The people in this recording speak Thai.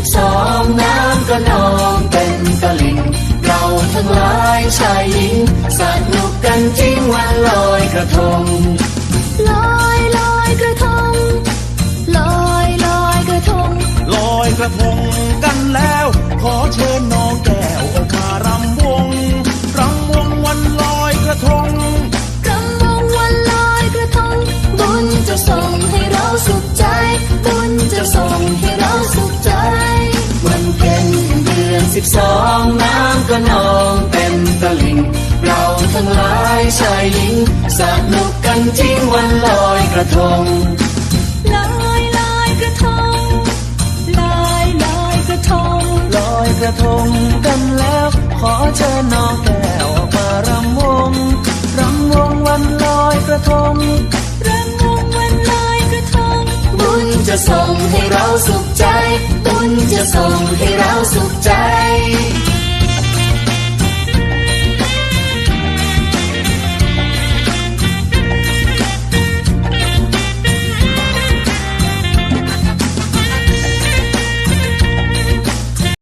สิบสองน้ำก็นองเป็นตลิ่ง เราทั้งหลายชายหญิงสนุกกันจริงวันลอยกระทง ลอยลอยกระทง ลอยลอยกระทง ลอยกระทงกันแล้ว ขอเชิญน้อง สิบสองน้ำก็นองเต็มตลิ่ง เราทั้งหลายชายหญิงสนุกกันจริงวันลอยกระทงลอยลอยกระทงลอยลอยกระทงลอยกระทงกันแล้ว ขอเชิญน้องแก้วออกมารำวงรำวงวันลอยกระทงรำวงวันลอยกระทงบุญจะส่งให้เราสุขใจ บุญจะส่งให้เราสุขใจ